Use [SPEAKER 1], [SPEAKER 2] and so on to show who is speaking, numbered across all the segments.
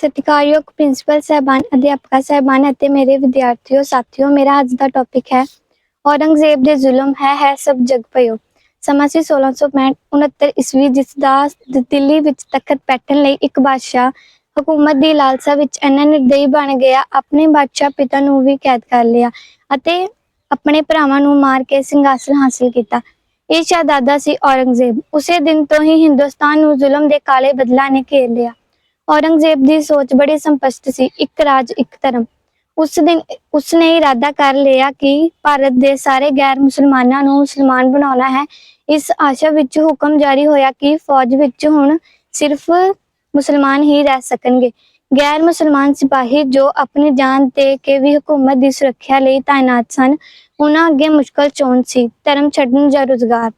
[SPEAKER 1] ਸਤਿਕਾਰਯੋਗ ਪ੍ਰਿੰਸੀਪਲ ਸਹਿਬਾਨ, ਅਧਿਆਪਕਾ ਸਹਿਬਾਨ ਅਤੇ ਮੇਰੇ ਵਿਦਿਆਰਥੀਓ, ਸਾਥੀਓ, ਮੇਰਾ ਅੱਜ ਦਾ ਟੌਪਿਕ ਹੈ ਔਰੰਗਜ਼ੇਬ ਦੇ ਜ਼ੁਲਮ, ਹੈ ਹੈ, ਸਭ ਜਗ ਪਇਓ ਸਮਾਂ ਸੀ 1665 69 ਈਸਵੀ, ਜਿਸ ਦਾ ਦ- ਦਿੱਲੀ ਵਿੱਚ ਤਖਤ ਬੈਠਣ ਲਈ ਇੱਕ ਬਾਦਸ਼ਾਹ ਹਕੂਮਤ ਦੀ ਲਾਲਸਾ ਵਿੱਚ ਇੰਨਾ ਨਿਰਦਈ ਬਣ ਗਿਆ, ਆਪਣੇ ਬਾਦਸ਼ਾਹ ਪਿਤਾ ਨੂੰ ਵੀ ਕੈਦ ਕਰ ਲਿਆ ਅਤੇ ਆਪਣੇ ਭਰਾਵਾਂ ਨੂੰ ਮਾਰ ਕੇ ਸਿੰਘਾਸਨ ਹਾਸਲ ਕੀਤਾ। ਇਹ ਸ਼ਹਿਜ਼ਾਦਾ ਸੀ ਔਰੰਗਜ਼ੇਬ। ਉਸੇ ਦਿਨ ਤੋਂ ਹੀ ਹਿੰਦੁਸਤਾਨ ਨੂੰ ਜ਼ੁਲਮ ਦੇ ਕਾਲੇ ਬਦਲਾਂ ਨੇ ਘੇਰ ਲਿਆ। ਔਰੰਗਜ਼ੇਬ ਦੀ ਸੋਚ ਬੜੀ ਸੰਪਸ਼ਟ ਸੀ, ਇੱਕ ਰਾਜ, ਇੱਕ ਧਰਮ। ਉਸ ਦਿਨ, ਉਸਨੇ ਇਰਾਦਾ ਕਰ ਲਿਆ ਕਿ ਭਾਰਤ ਦੇ ਸਾਰੇ ਗੈਰ ਮੁਸਲਮਾਨਾਂ ਨੂੰ ਮੁਸਲਮਾਨ ਬਣਾਉਣਾ ਹੈ। ਇਸ ਆਸ਼ਾ ਵਿੱਚ ਹੁਕਮ ਜਾਰੀ ਹੋਇਆ ਕਿ ਫੌਜ ਵਿੱਚ ਹੁਣ ਸਿਰਫ ਮੁਸਲਮਾਨ ਹੀ ਰਹਿ ਸਕਣਗੇ। ਗੈਰ ਮੁਸਲਮਾਨ ਸਿਪਾਹੀ ਜੋ ਆਪਣੀ ਜਾਨ ਦੇ ਕੇ ਵੀ ਹਕੂਮਤ ਦੀ ਸੁਰੱਖਿਆ ਲਈ ਤਾਇਨਾਤ ਸਨ, ਉਹਨਾਂ ਅੱਗੇ ਮੁਸ਼ਕਲ ਚੋਣ ਸੀ। ਧਰਮ ਛੱਡਣ ਜਾਂ ਰੁਜ਼ਗਾਰ।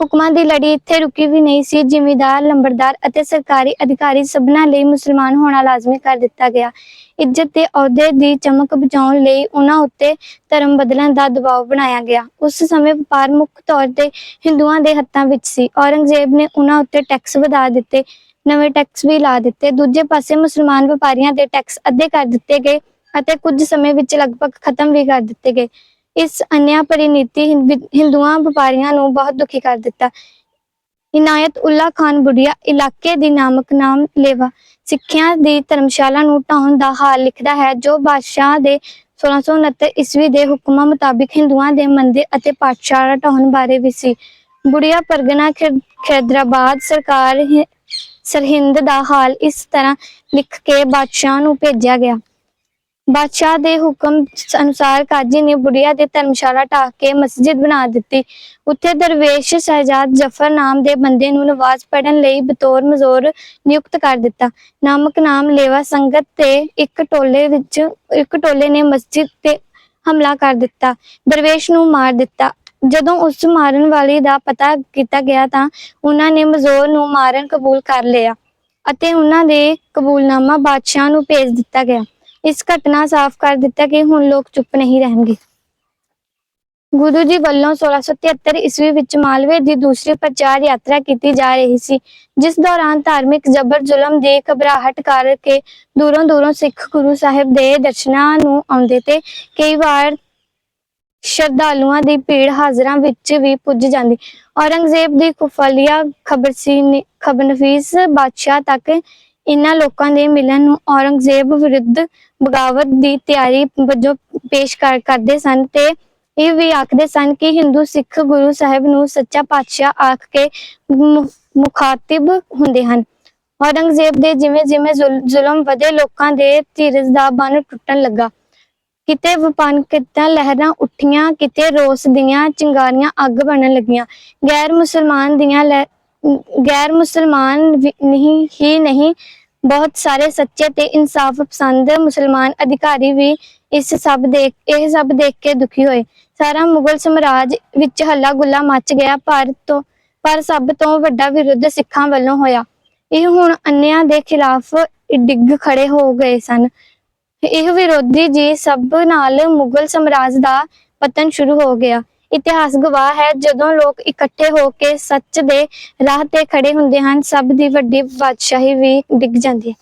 [SPEAKER 1] ਹੁਕਮਾਂ ਦੀ ਲੜੀ ਇੱਥੇ ਰੁਕੀ ਵੀ ਨਹੀਂ ਸੀ। ਜ਼ਿਮੀਂਦਾਰ, ਲੰਬੜਦਾਰ ਅਤੇ ਸਰਕਾਰੀ ਅਧਿਕਾਰੀ ਸਭਨਾਂ ਲਈ ਮੁਸਲਮਾਨ ਹੋਣਾ ਲਾਜ਼ਮੀ ਕਰ ਦਿੱਤਾ ਗਿਆ। ਇੱਜ਼ਤ ਤੇ ਅਹੁਦੇ ਦੀ ਚਮਕ ਬਚਾਉਣ ਲਈ ਉਹਨਾਂ ਉੱਤੇ ਧਰਮ ਬਦਲਣ ਦਾ ਦਬਾਅ ਬਣਾਇਆ ਗਿਆ। ਉਸ ਸਮੇਂ ਵਪਾਰ ਮੁੱਖ ਤੌਰ ਤੇ ਹਿੰਦੂਆਂ ਦੇ ਹੱਥਾਂ ਵਿੱਚ ਸੀ। ਔਰੰਗਜ਼ੇਬ ਨੇ ਉਹਨਾਂ ਉੱਤੇ ਟੈਕਸ ਵਧਾ ਦਿੱਤੇ, ਨਵੇਂ ਟੈਕਸ ਵੀ ਲਾ ਦਿੱਤੇ। ਦੂਜੇ ਪਾਸੇ ਮੁਸਲਮਾਨ ਵਪਾਰੀਆਂ ਦੇ ਟੈਕਸ ਅੱਧੇ ਕਰ ਦਿੱਤੇ ਗਏ ਅਤੇ ਕੁਝ ਸਮੇਂ ਵਿੱਚ ਲਗਭਗ ਖਤਮ ਵੀ ਕਰ ਦਿੱਤੇ ਗਏ। ਇਸ ਅਨਿਆ ਭਰੀ ਹਿੰਦੂਆਂ ਵਪਾਰੀਆਂ ਨੂੰ ਬਹੁਤ ਦੁਖੀ ਕਰ ਦਿੱਤਾ। ਇਨਾਇਤ ਉੱਲਾ ਖਾਨ ਬੁੜੀਆ ਇਲਾਕੇ ਦੀ ਨਾਮਕ ਨਾਮ ਲੇਵਾ ਸਿੱਖਿਆ ਦੀ ਧਰਮਸ਼ਾਲਾ ਨੂੰ ਢਾਉਣ ਦਾ ਹਾਲ ਲਿਖਦਾ ਹੈ, ਜੋ ਬਾਦਸ਼ਾਹ ਦੇ 1669 ਈਸਵੀ ਦੇ ਹੁਕਮਾਂ ਮੁਤਾਬਿਕ ਹਿੰਦੂਆਂ ਦੇ ਮੰਦਿਰ ਅਤੇ ਪਾਠਸ਼ਾਲਾ ਢਾਉਣ ਬਾਰੇ ਵੀ ਸੀ। ਬੁੜੀਆ ਪਰਗਨਾ ਖੈਦਰਾਬਾਦ ਸਰਕਾਰ ਸਰਹਿੰਦ ਦਾ ਹਾਲ ਇਸ ਤਰ੍ਹਾਂ ਲਿਖ ਕੇ ਬਾਦਸ਼ਾਹ ਨੂੰ ਭੇਜਿਆ ਗਿਆ। ਬਾਦਸ਼ਾਹ ਦੇ ਹੁਕਮ ਅਨੁਸਾਰ ਕਾਜੀ ਨੇ ਬੁੜੀਆ ਦੇ ਧਰਮਸ਼ਾਲਾ ਢਾਹ ਕੇ ਮਸਜਿਦ ਬਣਾ ਦਿੱਤੀ। ਉੱਥੇ ਦਰਵੇਸ਼ ਸ਼ਹਿਜ਼ਾਦ ਜਫਰ ਨਾਮ ਦੇ ਬੰਦੇ ਨੂੰ ਨਵਾਜ਼ ਪੜ੍ਹਨ ਲਈ ਬਤੌਰ ਮਜ਼ੋਰ ਨਿਯੁਕਤ ਕਰ ਦਿੱਤਾ। ਨਾਮਕ ਨਾਮ ਲੇਵਾ ਸੰਗਤ ਤੇ ਇੱਕ ਟੋਲੇ ਵਿੱਚ, ਇੱਕ ਟੋਲੇ ਨੇ ਮਸਜਿਦ ਤੇ ਹਮਲਾ ਕਰ ਦਿੱਤਾ। ਦਰਵੇਸ਼ ਨੂੰ ਮਾਰ ਦਿੱਤਾ। ਜਦੋਂ ਉਸ ਮਾਰਨ ਵਾਲੀ ਦਾ ਪਤਾ ਕੀਤਾ ਗਿਆ ਤਾਂ ਉਹਨਾਂ ਨੇ ਮਜ਼ੋਰ ਨੂੰ ਮਾਰਨ ਕਬੂਲ ਕਰ ਲਿਆ ਅਤੇ ਉਹਨਾਂ ਦੇ ਕਬੂਲਨਾਮਾ ਬਾਦਸ਼ਾਹ ਨੂੰ ਭੇਜ ਦਿੱਤਾ ਗਿਆ। ਇਸ ਘਟਨਾ ਸਾਫ਼ ਕਰ ਦਿੱਤਾ ਕਿ ਹੁਣ ਲੋਕ ਚੁੱਪ ਨਹੀਂ ਰਹਿਣਗੇ। ਗੁਰੂ ਜੀ ਵੱਲੋਂ 1673 ਈਸਵੀ ਵਿੱਚ ਮਾਲਵੇ ਦੀ ਦੂਸਰੀ ਪ੍ਰਚਾਰ ਯਾਤਰਾ ਕੀਤੀ ਜਾ ਰਹੀ ਸੀ, ਜਿਸ ਦੌਰਾਨ ਧਾਰਮਿਕ ਜ਼ਬਰ ਜ਼ੁਲਮ ਦੀ ਘਬਰਾਹਟ ਕਰਕੇ ਦੂਰੋਂ ਦੂਰੋਂ ਸਿੱਖ ਗੁਰੂ ਸਾਹਿਬ ਦੇ ਦਰਸ਼ਨਾਂ ਨੂੰ ਆਉਂਦੇ ਤੇ ਕਈ ਵਾਰ ਸ਼ਰਧਾਲੂਆਂ ਦੀ ਭੀੜ ਹਾਜ਼ਰਾਂ ਵਿੱਚ ਵੀ ਪੁੱਜ ਜਾਂਦੀ। ਔਰੰਗਜ਼ੇਬ ਦੀ ਖੁਫਲੀਆ ਖਬਰਸੀ ਸੀ ਬਾਦਸ਼ਾਹ ਤੱਕ ਇਹਨਾਂ ਲੋਕਾਂ ਦੇ ਮਿਲਣ ਨੂੰ ਔਰੰਗਜ਼ੇਬ ਵਿਰੁੱਧ ਬਗਾਵਤ ਦੀ ਤਿਆਰੀ ਵਜੋਂ ਪੇਸ਼ ਕਰਦੇ ਸਨ ਤੇ ਇਹ ਵੀ ਆਖਦੇ ਸਨ ਕਿ ਹਿੰਦੂ ਸਿੱਖ ਗੁਰੂ ਸਾਹਿਬ ਨੂੰ ਸੱਚਾ ਪਾਤਸ਼ਾਹ ਆਖ ਕੇ ਮੁਖਾਤਿਬ ਹੁੰਦੇ ਹਨ। ਔਰੰਗਜ਼ੇਬ ਦੇ ਜਿਵੇਂ ਜਿਵੇਂ ਜ਼ੁਲਮ ਵਧੇ ਲੋਕਾਂ ਦੇ ਧੀਰਜ ਦਾ ਬੰਨ ਟੁੱਟਣ ਲੱਗਾ। ਕਿਤੇ ਵਪਨ, ਕਿਤੇ ਲਹਿਰਾਂ ਉੱਠੀਆਂ, ਕਿਤੇ ਰੋਸ ਦੀਆਂ ਚਿੰਗਾਰੀਆਂ ਅੱਗ ਬਣਨ ਲੱਗੀਆਂ। ਗੈਰ ਮੁਸਲਮਾਨ ਦੀਆਂ ਲਹਿ- ਗੈਰ ਮੁਸਲਮਾਨ ਵੀ ਨਹੀਂ ਹੀ ਨਹੀਂ ਬਹੁਤ ਸਾਰੇ ਸੱਚੇ ਤੇ ਇਨਸਾਫ ਪਸੰਦ ਮੁਸਲਮਾਨ ਅਧਿਕਾਰੀ ਵੀ ਇਸ ਸਭ ਦੇਖ ਇਹ ਸਭ ਦੇਖ ਕੇ ਦੁਖੀ ਹੋਏ ਸਾਰਾ ਮੁਗਲ ਸਮਰਾਜ ਵਿੱਚ ਹੱਲਾ ਗੁੱਲਾ ਮਚ ਗਿਆ ਭਾਰਤ ਤੋਂ ਪਰ ਸਭ ਤੋਂ ਵੱਡਾ ਵਿਰੋਧ ਸਿੱਖਾਂ ਵੱਲੋਂ ਹੋਇਆ ਇਹ ਹੁਣ ਅੰਨਿਆਂ ਦੇ ਖਿਲਾਫ ਡਿੱਗ ਖੜੇ ਹੋ ਗਏ ਸਨ ਇਹ ਵਿਰੋਧੀ ਜੀ ਸਭ ਨਾਲ ਮੁਗਲ ਸਮਰਾਜ ਦਾ ਪਤਨ ਸ਼ੁਰੂ ਹੋ ਗਿਆ ਇਤਿਹਾਸ ਗਵਾਹ ਹੈ, ਜਦੋਂ ਲੋਕ ਇਕੱਠੇ ਹੋ ਕੇ ਸੱਚ ਦੇ ਰਾਹ ਤੇ ਖੜੇ ਹੁੰਦੇ ਹਨ, ਸਭ ਦੀ ਵੱਡੀ ਬਾਦਸ਼ਾਹੀ ਵੀ ਡਿੱਗ ਜਾਂਦੀ ਹੈ।